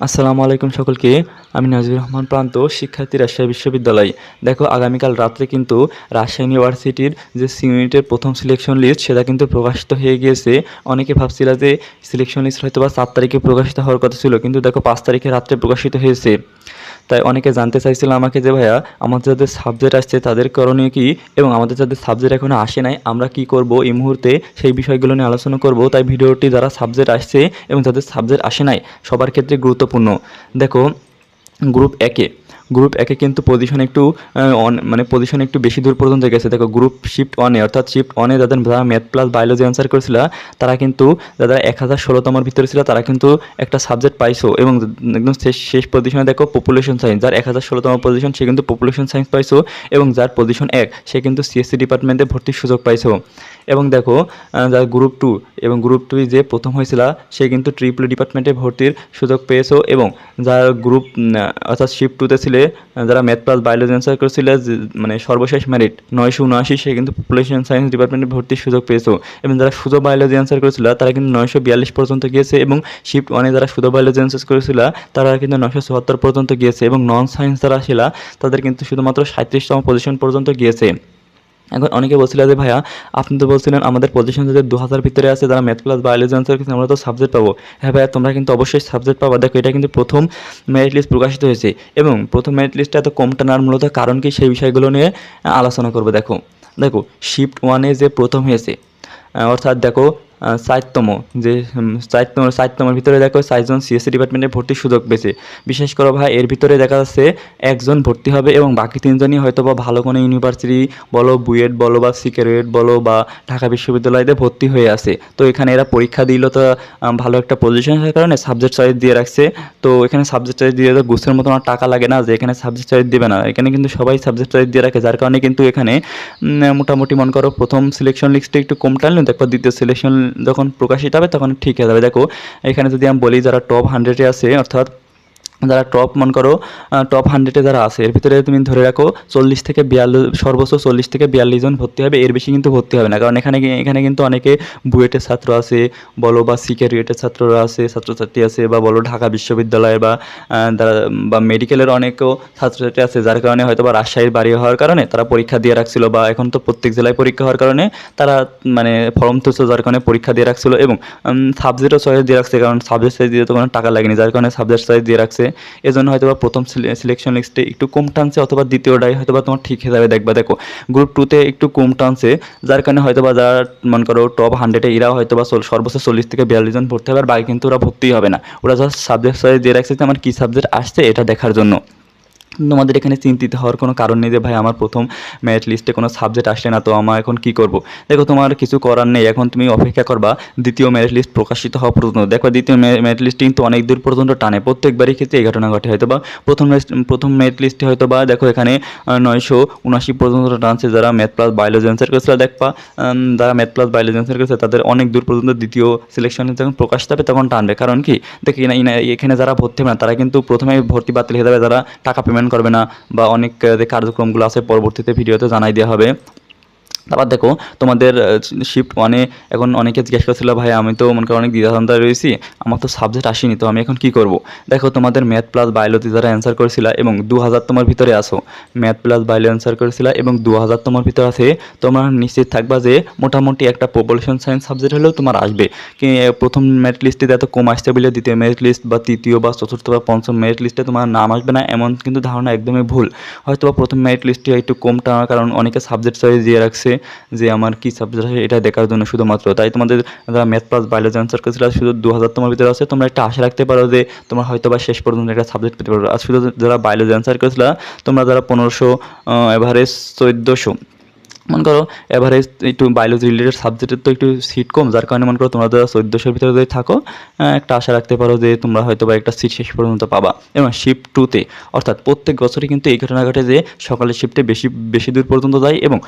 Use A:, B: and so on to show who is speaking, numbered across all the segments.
A: আসসালামু আলাইকুম সকলকে। আমি নাজির রহমান প্রান্ত, শিক্ষার্থী রাজশাহী বিশ্ববিদ্যালয়। দেখো, আগামীকাল রাত্রে কিন্তু রাজশাহী ইউনিভার্সিটির যে ইউনিটের প্রথম সিলেকশন লিস্ট সেটা কিন্তু প্রকাশিত হয়ে গিয়েছে। অনেকে ভাবছিল যে সিলেকশন লিস্ট হয়তো বা সাত তারিখে প্রকাশিত হওয়ার কথা ছিল, কিন্তু দেখো, পাঁচ তারিখে রাত্রে প্রকাশিত হয়েছে। তাই অনেকে জানতে চাইছিল আমাকে যে, ভাইয়া, আমাদের যাদের সাবজেক্ট আসছে তাদের করণীয় কি? এবং আমাদের যাদের সাবজেক্ট এখনও আসে নাই, আমরা কি করব এই মুহূর্তে? সেই বিষয়গুলো নিয়ে আলোচনা করব। তাই ভিডিওটি যারা সাবজেক্ট আসছে এবং যাদের সাবজেক্ট আসে নাই, সবার ক্ষেত্রে গুরুত্বপূর্ণ। দেখো গ্রুপ একে গ্রুপ একে কিন্তু পজিশন একটু অন- মানে পজিশন একটু বেশি দূর পর্যন্ত গেছে। দেখো গ্রুপ শিফট ওয়ানে অর্থাৎ শিফট ওয়ানে যাদের যারা ম্যাথ প্লাস বায়োলজি অ্যান্সার করেছিল, তারা কিন্তু যারা এক হাজার ষোলোতমর ভিতরে ছিল, তারা কিন্তু একটা সাবজেক্ট পাইছো। এবং একদম শেষ শেষ পজিশনে দেখো পপুলেশন সায়েন্স যার এক হাজার ষোলোতম পজিশন সে কিন্তু পপুলেশন সায়েন্স পাইছো, এবং যার পজিশন এক, সে কিন্তু সিএসসি ডিপার্টমেন্টে ভর্তির সুযোগ পাইছো। এবং দেখো যার গ্রুপ টু এবং গ্রুপ টু যে প্রথম হয়েছিল, সে কিন্তু ট্রিপল ডিপার্টমেন্টে ভর্তির সুযোগ পেয়েছ, এবং যার গ্রুপ অর্থাৎ শিফট টুতে ছিলে আহ, যারা ম্যাথ প্লাস বায়োলজি অ্যান্সার করেছিল মানে সর্বশেষ মেরিট নয়শো উনআশি সে কিন্তু পপুলেশন সায়েন্স ডিপার্টমেন্টে ভর্তির সুযোগ পেয়েছে। এবং যারা শুধু বায়োলজি অ্যান্সার করেছিল তারা কিন্তু নয়শো বিয়াল্লিশ পর্যন্ত গিয়েছে এবং শিফট ওয়ানে যারা শুধু বায়োলজি অ্যান্সার করেছিল তারা কিন্তু নয়শো চুয়াত্তর পর্যন্ত গিয়েছে এবং নন সায়েন্স যারা ছিল তাদের কিন্তু শুধুমাত্র সাঁত্রিশতম পজিশন পর্যন্ত গিয়েছে। এখন অনেকে বলছিল যে, ভাইয়া, আপনি তো বলছিলেন আমাদের পজিশন যাদের দু হাজার ভিতরে আছে, যারা ম্যাথ প্লাস বায়োলজি অ্যান্সার কিন্তু আমরা তো সাবজেক্ট পাবো। হ্যাঁ ভাইয়া, তোমরা কিন্তু অবশ্যই সাবজেক্ট পাবো। দেখো, এটা কিন্তু প্রথম মেরিট লিস্ট প্রকাশিত হয়েছে এবং প্রথম মেরিট লিস্টটা এত কম টানার মূলত কারণ কি, সেই বিষয়গুলো নিয়ে আলোচনা করব। দেখো দেখো শিফট ওয়ানে যে প্রথম হয়েছে অর্থাৎ দেখো চারতম যে চারতম চারতমের ভিতরে দেখো চারজন সিএসসি ডিপার্টমেন্টে ভর্তির সুযোগ পেয়েছে। বিশেষ করে ভাই, এর ভিতরে দেখা যাচ্ছে একজন ভর্তি হবে এবং বাকি তিনজনই হয়তো বা ভালো কোনো ইউনিভার্সিটি বলো বুয়েট বলো বা সিকেরেট বলো বা ঢাকা বিশ্ববিদ্যালয়তে ভর্তি হয়ে আছে। তো এখানে এরা পরীক্ষা দিল তো ভালো একটা পজিশন আসার কারণে সাবজেক্ট চয়েস দিয়ে রাখছে। তো এখানে সাবজেক্ট চয়েস দিয়ে তো গুছের মতো আর টাকা লাগে না যে এখানে সাবজেক্ট চয়েস দেবে না। এখানে কিন্তু সবাই সাবজেক্ট চয়েস দিয়ে রাখে, যার কারণে কিন্তু এখানে মোটামুটি মনে করো প্রথম সিলেকশন লিস্টে একটু কম টানলেও দেখো দ্বিতীয় সিলেকশন যখন প্রকাশিত হবে, তখন ঠিক হয়ে যাবে। দেখো, এখানে যদি আমি বলি যারা টপ হান্ড্রেডে আছে, অর্থাৎ যারা টপ মন করো টপ হান্ড্রেডে যারা আছে, এর ভিতরে তুমি ধরে রাখো চল্লিশ থেকে বিয়াল্লিশ, সর্বোচ্চ চল্লিশ থেকে বিয়াল্লিশ জন ভর্তি হবে, এর বেশি কিন্তু ভর্তি হবে না। কারণ এখানে এখানে কিন্তু অনেকে বুয়েটের ছাত্র আছে, বলো বা সিকেরিয়েটের ছাত্ররা আছে, ছাত্রছাত্রী আছে, বা বলো ঢাকা বিশ্ববিদ্যালয় বা তারা বা মেডিকেলের অনেকও ছাত্রছাত্রী আছে, যার কারণে হয়তো বা রাজশাহীর বাড়ি হওয়ার কারণে তারা পরীক্ষা দিয়ে রাখছিল, বা এখন তো প্রত্যেক জেলায় পরীক্ষা হওয়ার কারণে তারা মানে ফর্ম তুলছে, যার কারণে পরীক্ষা দিয়ে রাখছিল এবং সাবজেক্টও চয়েস দিয়ে রাখছে, কারণ সাবজেক্ট সাইজ দিয়ে তো কোনো টাকা লাগেনি, যার কারণে সাবজেক্ট সাইজ দিয়ে রাখছে এজন্য হয়তো প্রথম সিলেকশন লিস্টে একটু কম টানছে অথবা দ্বিতীয়টাই হয়তো তোমার ঠিক হয়ে যাবে। দেখবা দেখো গ্রুপ টুতে একটু কম টানছে, যার কারণে হয়তো বা যারা, মনে করো টপ হান্ড্রেডে এরা হয়তো বা সর্বোচ্চ চল্লিশ থেকে বিয়াল্লিশ জন ভর্তি হবে, আর বাকি কিন্তু ওরা ভর্তি হবে না। ওরা জাস্ট সাবজেক্ট সাইজ দিয়ে রাখছে আমার কী সাবজেক্ট আসছে, এটা দেখার জন্য। তোমাদের এখানে চিন্তিত হওয়ার কোনো কারণ নেই যে, ভাই, আমার প্রথম মেরিট লিস্টে কোনো সাবজেক্ট আসলে না, তো আমার এখন কি করব? দেখো, তোমার কিছু করার নেই। এখন তুমি অপেক্ষা করবা, দ্বিতীয় মেরিট লিস্ট প্রকাশিত হওয়া পর্যন্ত। দেখো, দ্বিতীয় মেরিট লিস্ট কিন্তু অনেক দূর পর্যন্ত টানে। প্রত্যেকবারই ক্ষেত্রে এই ঘটনা ঘটে। হয়তো বা প্রথম প্রথম মেরিট লিস্টে হয়তো বা, দেখো, এখানে নয়শো উনআশি পর্যন্ত টানছে যারা ম্যাথ প্লাস বায়োলজি অ্যান্সার করেছিল দেখবা। যারা ম্যাথ প্লাস বায়োলজি অ্যান্সার করেছে তাদের অনেক দূর পর্যন্ত দ্বিতীয় সিলেকশনে যখন প্রকাশ পাবে তখন টানবে। কারণ কি? দেখি, এখানে যারা ভর্তি হবে না, তারা কিন্তু প্রথমে ভর্তি বাতিল হয়ে যাবে। যারা টাকা পেমেন্ট করবে না বা অনেক কার্যক্রমগুলো আছে পরবর্তীতে ভিডিওতে জানাই দেওয়া হবে। তারপর দেখো, তোমাদের শিফট ওয়ানে এখন অনেকে জিজ্ঞেস করছিল, ভাই, আমি তো মনে করো অনেক দ্বিধাদ্বন্দ্বে রয়েছি, আমার তো সাবজেক্ট আসেনি, তো আমি এখন কি করব? দেখো, তোমাদের ম্যাথ প্লাস বায়োলজি যারা অ্যান্সার করেছিল এবং দু হাজার তোমার ভিতরে আসো ম্যাথ প্লাস বায়োলজি অ্যান্সার করেছিল এবং দু হাজার তোমার ভিতরে আছে, তোমরা নিশ্চিত থাকবা যে মোটামুটি একটা পপুলেশন সায়েন্স সাবজেক্ট হলেও তোমার আসবে। কি, প্রথম মেরিট লিস্টে এত কম আসতে বলে, দ্বিতীয় মেরিট লিস্ট বা তৃতীয় বা চতুর্থ বা পঞ্চম মেরিট লিস্টে তোমার নাম আসবে না, এমন কিন্তু ধারণা একদমই ভুল। হয়তো প্রথম মেরিট লিস্টে একটু কম টানার কারণ অনেকে সাবজেক্ট চয়েস দিয়ে রাখছে যে আমার কি সাবজেক্ট আছে এটা দেখার জন্য শুধুমাত্র। তাই তোমাদের যারা ম্যাথ প্লাস বায়োলজি অ্যান্সার করেছিল শুধু দু হাজার তোমার ভিতরে আছে, তোমরা একটা আশা রাখতে পারো যে তোমরা হয়তো বা শেষ পর্যন্ত একটা সাবজেক্ট পেতে পারো। আর শুধু যারা বায়োলজি অ্যান্সার করেছিল তোমরা যারা পনেরোশো এভারেজ চোদ্দোশো মনে করো এভারেজ একটু বায়োলজি রিলেটেড সাবজেক্টের তো একটু সিট কম, যার কারণে মনে করো তোমরা যারা চোদ্দোশোর ভিতরে যদি থাকো একটা আশা রাখতে পারো যে তোমরা হয়তো বা একটা সিট শেষ পর্যন্ত পাবা। এবং শিফট টুতে অর্থাৎ প্রত্যেক বছরই কিন্তু এই ঘটনা ঘটে যে সকালের শিফটে বেশি বেশি দূর পর্যন্ত যায় এবং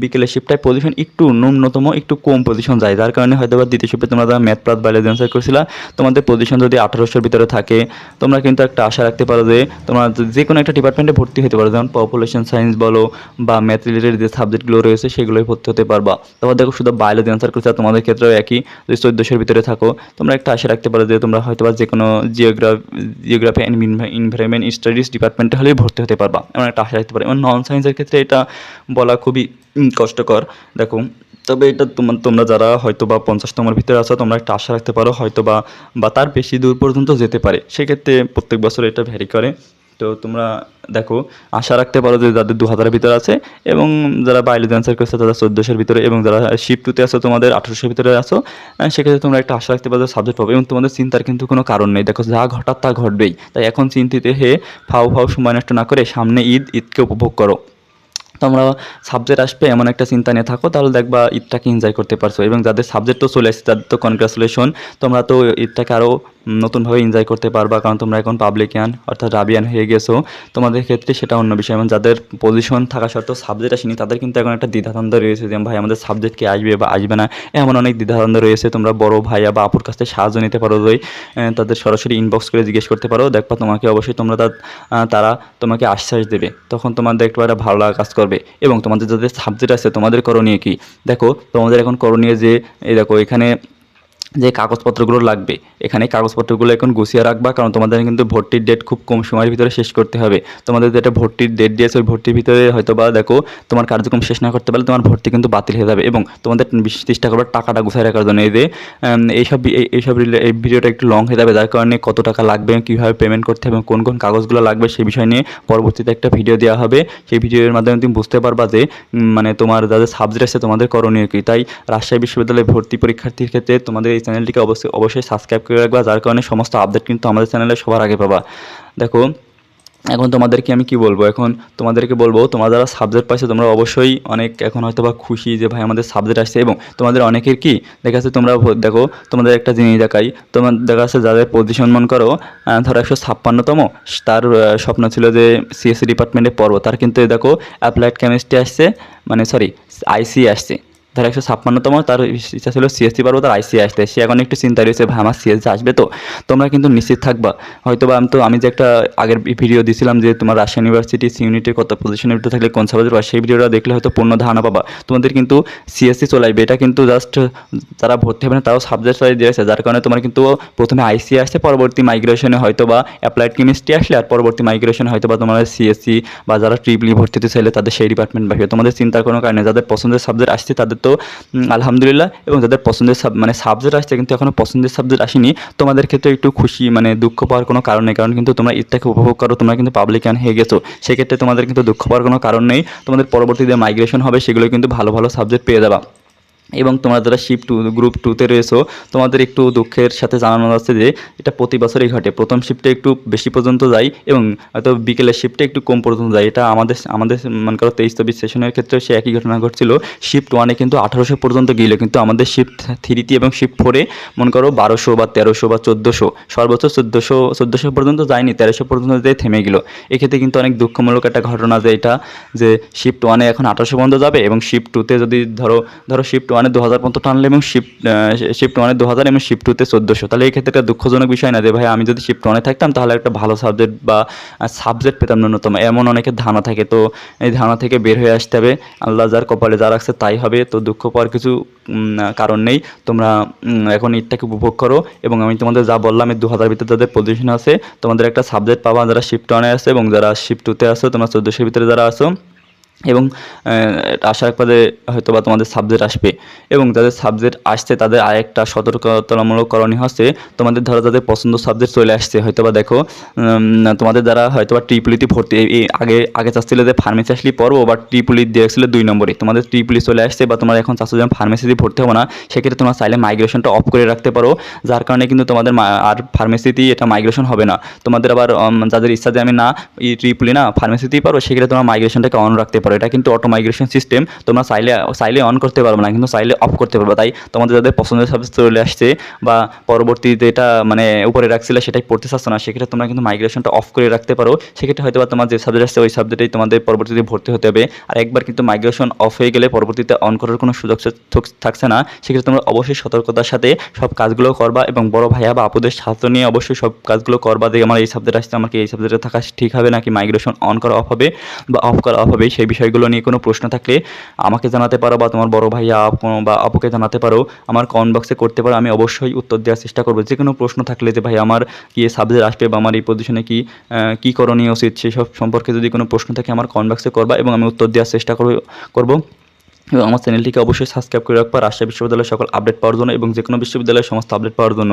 A: বিকেলের শিফটটায় পজিশন একটু ন্যূনতম, একটু কম পজিশন যায়। যার কারণে হয়তো বা দ্বিতীয় শিফটে তোমরা যারা ম্যাথ প্লাস বায়োলজি অ্যান্সার করেছিল, তোমাদের পজিশন যদি আঠারোশোর ভিতরে থাকে, তোমরা কিন্তু একটা আশা রাখতে পারো যে তোমরা যে কোনো একটা ডিপার্টমেন্টে ভর্তি হতে পারো। যেমন পপুলেশন সায়েন্স বলো বা ম্যাথ রিলেটেড যে সাবজেক্ট সাবজেক্টগুলো রয়েছে, সেগুলোই ভর্তি হতে পারবা। তারপর দেখো শুধু বায়োলজি অ্যান্সার করছে তোমাদের ক্ষেত্রেও একই যদি চোদ্দোশোর ভিতরে থাকো। তোমরা একটা আশা রাখতে পারো যে তোমরা হয়তো বা যে কোনো geography geography and environment studies ডিপার্টমেন্টে হলেই ভর্তি হতে পারবা। এমন একটা আশা রাখতে পারো। এবং নন সায়েন্সের ক্ষেত্রে এটা বলা খুবই কষ্টকর, দেখো। তবে এটা তোমার তোমরা যারা হয়তো বা পঞ্চাশতমের ভিতরে আছো, তোমরা একটা আশা রাখতে পারো হয়তো বা বা তার বেশি দূর পর্যন্ত যেতে পারে। সেক্ষেত্রে প্রত্যেক বছর এটা ভ্যারি করে। তো তোমরা দেখো আশা রাখতে পারো যে যাদের দু হাজারের ভিতরে আছে এবং যারা বায়োলজি অ্যান্সার করছে তারা চোদ্দোশোর ভিতরে এবং যারা শিফট টুতে আছো তোমাদের আঠারোশোর ভিতরে আহ, সেক্ষেত্রে তোমরা একটা আশা রাখতে পারো সাবজেক্ট পাবে এবং তোমাদের চিন্তার কিন্তু কোনো কারণ নেই। দেখো যা ঘটার তা ঘটবেই। তাই এখন চিন্তিত হয়ে ফাও ফাও সময় নষ্ট না করে সামনে ঈদ ঈদকে উপভোগ করো। তোমরা সাবজেক্ট আসবে এমন একটা চিন্তা নিয়ে থাকো তাহলে দেখবা ঈদটাকে এনজয় করতে পারছ। এবং যাদের সাবজেক্ট তো চলে আসছে তাদের তো কনগ্রাচুলেশন তোমরা তো ঈদটাকে আরও নতুনভাবে এনজয় করতে পারবা কারণ তোমরা এখন পাবলিকিয়ান অর্থাৎ রাবিয়ান হয়ে গেছো। তোমাদের ক্ষেত্রে সেটা অন্য বিষয়। এবং যাদের পজিশন থাকা সত্ত্বেও সাবজেক্ট আসেনি তাদের কিন্তু এখন একটা দ্বিধাদ্বন্দ্ব রয়েছে যে ভাই আমাদের সাবজেক্ট কি আসবে বা আসবে না। এমন অনেক দ্বিধাদ্বন্দ্ব রয়েছে। তোমরা বড় ভাইয়া বা আপুর কাছ থেকে সাহায্য নিতে পারো আহ, তাদের সরাসরি ইনবক্স করে জিজ্ঞেস করতে পারো। দেখবা তোমাকে অবশ্যই তোমরা তারা তোমাকে আশ্বাস দেবে। তখন তোমাদের একটু একটা ভালো লাগা কাজ করবে। এবং তোমাদের যাদের সাবজেক্ট আছে তোমাদের করণীয় কি? দেখো তোমাদের এখন করণীয় যে এই দেখো এখানে যে কাগজপত্রগুলো লাগবে, এখানে কাগজপত্রগুলো এখন গুছিয়ে রাখবা, কারণ তোমাদের কিন্তু ভর্তির ডেট খুব কম সময়ের ভিতরে শেষ করতে হবে। তোমাদের যেটা ভর্তির ডেট দিয়েছে, ওই ভর্তির ভিতরে হয়তো বা দেখো, তোমার কার্যক্রম শেষ না করতে পারলে তোমার ভর্তি কিন্তু বাতিল হয়ে যাবে। এবং তোমাদের চেষ্টা করবার টাকাটা গুছিয়ে রাখার জন্য এই যে এইসব এই- এইসব এই ভিডিওটা একটু লং হয়ে যাবে, যার কারণে কত টাকা লাগবে, কীভাবে পেমেন্ট করতে হবে কোন কোন কাগজগুলো লাগবে, সেই বিষয় নিয়ে পরবর্তীতে একটা ভিডিও দেওয়া হবে। সেই ভিডিওর মাধ্যমে তুমি বুঝতে পারবা যে মানে তোমার যাদের সাবজেক্ট আছে, তোমাদের করণীয় কী? তাই রাজশাহী বিশ্ববিদ্যালয়ে ভর্তি পরীক্ষার্থীর ক্ষেত্রে তোমাদের চ্যানেলটিকে অবশ্যই অবশ্যই সাবস্ক্রাইব করে রাখবা, যার কারণে সমস্ত আপডেট কিন্তু আমাদের চ্যানেলে সবার আগে পাবা। দেখো, এখন তোমাদেরকে আমি কি বলব? এখন তোমাদেরকে বলব, তোমরা যারা সাবজেক্ট পাইছো, তোমরা অবশ্যই অনেক এখন হয়তো বা খুশি যে, ভাই, আমাদের সাবজেক্ট আসছে। এবং তোমাদের অনেকের কি? দেখা যাচ্ছে তোমরা দেখো, তোমাদের একটা জিনিস দেখাই। তোমার দেখা যাচ্ছে যাদের পজিশন মন করো ধরো একশো ছাপ্পান্নতম, তার স্বপ্ন ছিল যে সিএসসি ডিপার্টমেন্টে পড়ব। তার কিন্তু, দেখো অ্যাপ্লাইড কেমিস্ট্রি আসছে মানে সরি আইসি আসছে। ধর একশো ছাপ্পান্নতম, তার ইচ্ছা ছিল সিএসসি পারব, তার আইসি আসতে। সে এখন একটু চিন্তা রয়েছে, ভাই, আমার সিএসসি আসবে তো? তোমরা কিন্তু নিশ্চিত থাকবা। হয়তো বা আমি তো, আমি যে একটা আগের ভিডিও দিছিলাম যে তোমার রাজশাহী ইউনিভার্সিটি ইউনিটের কত পজিশনের ভিতরে থাকলে কোন সাবজেক্ট সেই ভিডিওটা দেখলে হয়তো পূর্ণ ধারণা পাবা। তোমাদের কিন্তু সিএসসি চলে আসবে এটা কিন্তু জাস্ট যারা ভর্তি হবে না তারাও সাবজেক্ট ওয়াইজ দিয়েছে যার কারণে তোমার কিন্তু প্রথমে আইসি আসছে, পরবর্তী মাইগ্রেশনে হয়তো বা অ্যাপ্লাইড কেমিস্ট্রি আসলে, আর পরবর্তী মাইগ্রেশনে হয়তো বা তোমার সিএসসি বা যারা ট্রিপলি ভর্তিতে চাইলে তাদের সেই ডিপার্টমেন্ট বাসবে তোমাদের চিন্তার কোনো কারণে যাদের পছন্দের সাবজেক্ট আসছে, তাদের তো আলহামদুলিল্লাহ, এবং যাদের পছন্দের সাব মানে সাবজেক্ট আসছে কিন্তু এখনও পছন্দের সাবজেক্ট আসেনি, তোমাদের ক্ষেত্রে একটু খুশি মানে দুঃখ পাওয়ার কোনো কারণ নেই, কারণ কিন্তু তোমরা ঈদটাকে উপভোগ করো, তোমরা কিন্তু পাবলিকান হয়ে গেছো। সেক্ষেত্রে তোমাদের কিন্তু দুঃখ পাওয়ার কোনো কারণ নেই, তোমাদের পরবর্তীতে মাইগ্রেশন হবে, সেগুলো কিন্তু ভালো ভালো সাবজেক্ট পেয়ে যাবা। এবং তোমরা যারা শিপ টু, গ্রুপ টুতে রয়েছো, তোমাদের একটু দুঃখের সাথে জানানো যাচ্ছে যে এটা প্রতি বছরই ঘটে। প্রথম শিফটে একটু বেশি পর্যন্ত যায় এবং হয়তো বিকেলের শিফটে একটু কম পর্যন্ত যায়। এটা আমাদের আমাদের মনে করো তেইশ চব্বিশ সেশনের ক্ষেত্রে সে একই ঘটনা ঘটছিল। শিফট ওয়ানে কিন্তু আঠারোশো পর্যন্ত গিয়েছিল কিন্তু আমাদের শিফট থ্রিতে এবং শিফট ফোরে মনে করো বারোশো বা তেরোশো বা চোদ্দোশো, সর্বোচ্চ চোদ্দোশো চোদ্দোশো পর্যন্ত যায়নি, তেরোশো পর্যন্ত যেয়ে থেমে গেলো। এক্ষেত্রে কিন্তু অনেক দুঃখমূলক একটা ঘটনা যে এটা, যে শিফট ওয়ানে এখন আঠারোশো পর্যন্ত যাবে এবং শিফট টুতে যদি ধরো ধরো শিফট ওয়ানে দু হাজার পর্যন্ত টানলে এবং শিফট শিফট ওয়ানে দু হাজার এবং শিফট টুতে চোদ্দোশো। তাহলে এই ক্ষেত্রে একটা দুঃখজনক বিষয় না যে, ভাই, আমি যদি শিফট ওয়ানে থাকতাম, তাহলে একটা ভালো সাবজেক্ট বা সাবজেক্ট পেতাম ন্যূনতম। এমন অনেকের ধারণা থাকে। তো এই ধারণা থেকে বের হয়ে আসতে হবে। আল্লাহ যার কপালে যা রাখছে তাই হবে। তো দুঃখ পাওয়ার কিছু কারণ নেই। তোমরা এখন ঈদটাকে উপভোগ করো এবং আমি তোমাদের যা বললাম, এই দু হাজার ভিতরে যাদের পজিশন আছে, তোমাদের একটা সাবজেক্ট পাবা যারা শিফট ওয়ানে আছে এবং যারা শিফট টুতে আছো, তোমরা চোদ্দোশোর ভিতরে যারা আছো। এবং আশা রাখবে হয়তো বা তোমাদের সাবজেক্ট আসবে। এবং যাদের সাবজেক্ট আসছে, তাদের আরেকটা সতর্কতামূলক করণীয় হচ্ছে, তোমাদের ধরো যাদের পছন্দ সাবজেক্ট চলে আসছে হয়তো বা দেখো তোমাদের দ্বারা হয়তো বা ট্রিপুলিতে ভর্তি আগে আগে চাচ্ছিল যে ফার্মেসি আসলেই পড়ব বা ট্রিপুলি দিয়েছিল দুই নম্বরে। তোমাদের ট্রিপুলি চলে আসছে, বা তোমরা এখন চাচ্ছ যে ফার্মেসিতে ভর্তি হব না, সেক্ষেত্রে তোমরা চাইলে মাইগ্রেশনটা অফ করে রাখতে পারো, যার কারণে কিন্তু তোমাদের আর ফার্মেসিতেই এটা মাইগ্রেশন হবে না। তোমাদের আবার যাদের ইচ্ছা যে আমি না ট্রিপুলি না ফার্মেসিতেই পারো সেক্ষেত্রে তোমরা মাইগ্রেশনটাকে অন রাখতে পারো। এটা কিন্তু অটো মাইগ্রেশন সিস্টেম তোমরা চাইলে চাইলে অন করতে পারবে না, কিন্তু চাইলে অফ করতে পারবে। তাই তোমাদের যাদের পছন্দের সাবজেক্ট চলে আসছে বা পরবর্তীতে এটা মানে উপরে রাখছিলে, সেটাই পড়তে চাচ্ছ না, সেক্ষেত্রে তোমরা কিন্তু মাইগ্রেশনটা অফ করে রাখতে পারো। সেক্ষেত্রে হয়তো বা তোমার যে সাবজেক্ট আসছে ওই সাবজেক্টেই তোমাদের পরবর্তীতে ভর্তি হতে হবে। আর একবার কিন্তু মাইগ্রেশন অফ হয়ে গেলে পরবর্তীতে অন করার কোনো সুযোগ থাকছে না। সেক্ষেত্রে তোমরা অবশ্যই সতর্কতার সাথে সব কাজগুলো করবা এবং বড় ভাইয়া বা আপুদের ছাত্র নিয়ে অবশ্যই সব কাজগুলো করবা। যে আমার এই সাবজেক্ট আসছে আমাকে এই সাবজেক্টে থাকা ঠিক হবে নাকি মাইগ্রেশন অন করা অফ হবে বা অফ করা অফ হবে, সেই বিষয়গুলো নিয়ে কোনো প্রশ্ন থাকলে আমাকে জানাতে পারো বা তোমার বড় ভাইয়া বা আপুকে জানাতে পারো। আমার কমেন্ট বক্সে করতে পারো। আমি অবশ্যই উত্তর দেওয়ার চেষ্টা করব। যে কোনো প্রশ্ন থাকলে যে ভাই আমার কি সাবজেক্ট আসবে বা আমার এই পজিশনে কি কি করণীয় উচিত সেসব সম্পর্কে যদি কোনো প্রশ্ন থাকে আমার কমেন্ট বক্সে করবা এবং আমি উত্তর দেওয়ার চেষ্টা করব করব। এবং আমার চ্যানেলটিকে অবশ্যই সাবস্ক্রাইব করে রাখবা। রাজশাহী বিশ্ববিদ্যালয়ের সকল আপডেট পাওয়ার জন্য এবং যে কোনো বিশ্ববিদ্যালয়ের সমস্ত আপডেট পাওয়ার জন্য।